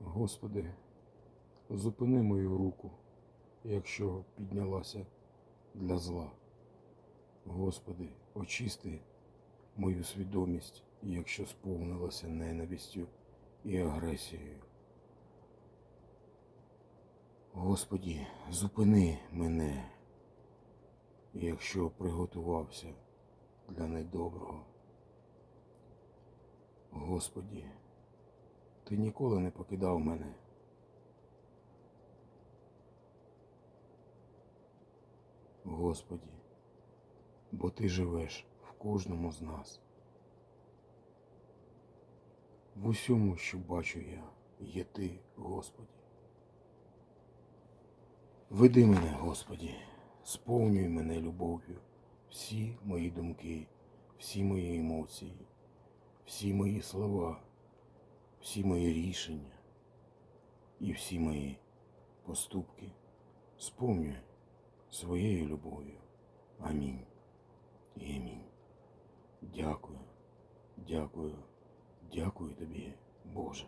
Господи, зупини мою руку, якщо піднялася для зла. Господи, очисти мою свідомість, якщо сповнилася ненавистю і агресією. Господі, зупини мене, якщо приготувався для недоброго. Господі, ти ніколи не покидав мене. Господі, бо ти живеш в кожному з нас. В усьому, що бачу я, є ти, Господі. Веди мене, Господі, сповнюй мене любов'ю, всі мої думки, всі мої емоції, всі мої слова, всі мої рішення і всі мої поступки сповнює своєю любов'ю. Амінь. І амінь. Дякую, дякую, дякую тобі, Боже.